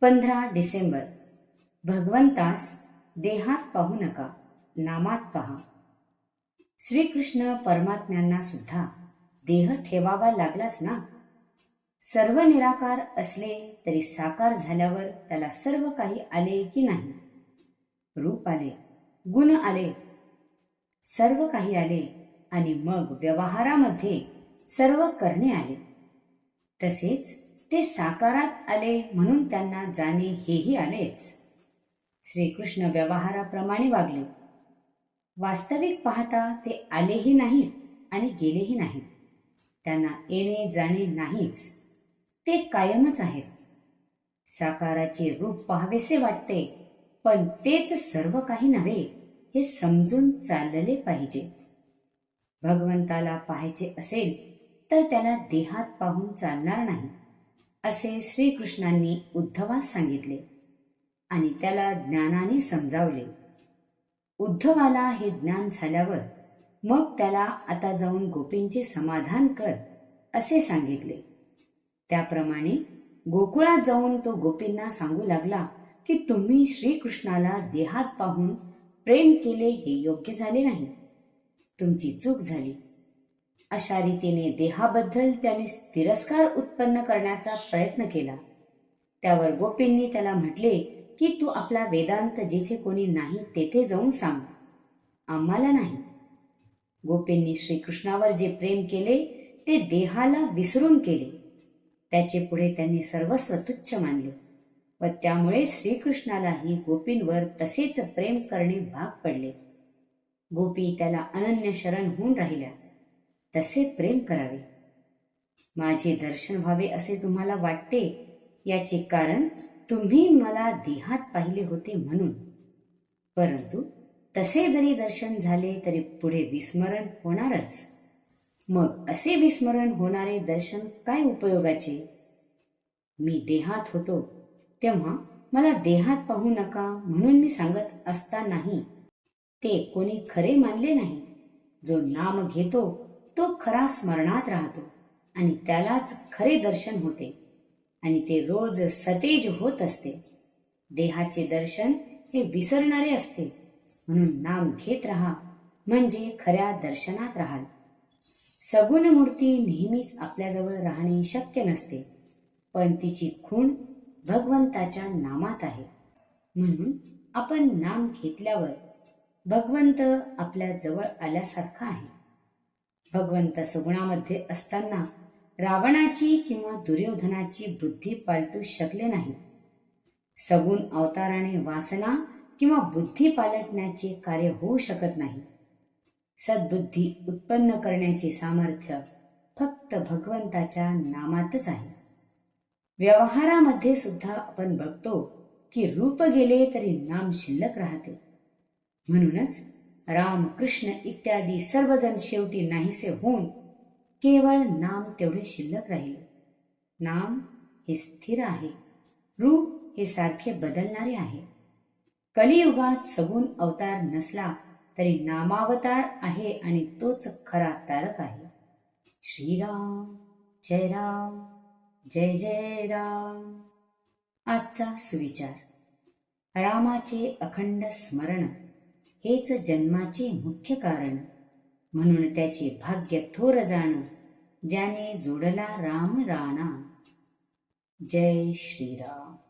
पंधरा डिसेंबर. भगवंतास देहात पाहू नका नामात पहा. श्रीकृष्ण परमात्म्यांना सुद्धा देह ठेवावा लागलाच ना? सर्व निराकार असले तरी साकार झाल्यावर त्याला सर्व काही आले की नाही? रूप आले गुण आले सर्व काही आले आणि मग व्यवहारामध्ये सर्व करणे आले. तसेच ते साकारात आले म्हणून त्यांना जाणे हेही आलेच. श्रीकृष्ण व्यवहाराप्रमाणे वागले. वास्तविक पाहता ते आलेही नाहीत आणि गेलेही नाहीत. त्यांना येणे जाणे नाहीच. ते कायमच आहेत. साकाराचे रूप पाहावेसे वाटते पण तेच सर्व काही नव्हे हे समजून चालले पाहिजे. भगवंताला पाहायचे असेल तर त्याला देहात पाहून चालणार नाही. असे श्रीकृष्णांनी उद्धवास सांगितले आणि त्याला ज्ञानाने समजावले. उद्धवाला हे ज्ञान झाल्यावर मग त्याला आता जाऊन गोपींचे समाधान कर असे सांगितले. त्याप्रमाणे गोकुळात जाऊन तो गोपींना सांगू लागला की तुम्ही श्रीकृष्णाला देहात पाहून प्रेम केले हे योग्य झाले नाही. तुमची चूक झाली. अशा रीतीने देहाबद्दल त्याने तिरस्कार उत्पन्न करण्याचा प्रयत्न केला. त्यावर गोपींनी त्याला म्हटले की तू आपला वेदांत जिथे कोणी नाही तेथे जाऊन सांग. आम्हाला नाही. गोपींनी श्रीकृष्णावर जे प्रेम केले ते देहाला विसरून केले त्याचे पुढे त्यांनी सर्वस्व तुच्छ मानले. व त्यामुळे श्रीकृष्णालाही गोपींवर तसेच प्रेम करणे भाग पडले. गोपी त्याला अनन्य शरण होऊन राहिल्या. तसे प्रेम करावे. माझे दर्शन व्हावे असे तुम्हाला वाटते? याचे कारण तुम्ही मला देहात पाहिले होते म्हणून. परंतु तसे जरी दर्शन झाले तरी पुढे विस्मरण होणारच. मग असे विस्मरण होणारे दर्शन काय उपयोगाचे? मी देहात होतो तेव्हा मला देहात पाहू नका म्हणून मी सांगत असता नाही ते कोणी खरे मानले नाही. जो नाम घेतो तो खरा स्मरणात राहतो आणि त्यालाच खरे दर्शन होते. आणि ते रोज सतेज होत असते. देहाचे दर्शन हे विसरणारे असते. म्हणून नाम घेत राहा म्हणजे खऱ्या दर्शनात राहाल. सगुण मूर्ती नेहमीच आपल्याजवळ राहणे शक्य नसते पण तिची खूण भगवंताच्या नामात आहे. म्हणून आपण नाम घेतल्यावर भगवंत आपल्या जवळ आल्यासारखा आहे. भगवंत सगुणामध्ये असताना रावणाची किंवा दुर्योधनाची बुद्धी पालटू शकले नाही. सगुण अवताराने वासना किंवा बुद्धी पालटण्याचे कार्य होऊ शकत नाही. सद्बुद्धी उत्पन्न करण्याचे सामर्थ्य फक्त भगवंताच्या नामातच आहे. व्यवहारामध्ये सुद्धा आपण बघतो की रूप गेले तरी नाम शिल्लक राहते. म्हणूनच राम कृष्ण इत्यादी सर्वजण शेवटी नाहीसे होऊन केवळ नाम तेवढे शिल्लक राहिले. नाम हे स्थिर आहे. रूप हे सारखे बदलणारे आहे. कलियुगात सगुण अवतार नसला तरी नामावतार आहे आणि तोच खरा तारक आहे. श्रीराम जय राम जय जय राम. आजचा सुविचार. रामाचे अखंड स्मरण. हेच जन्माचे मुख्य कारण. म्हणून त्याचे भाग्य थोर जाण ज्याने जोडला राम राणा. जय श्रीराम.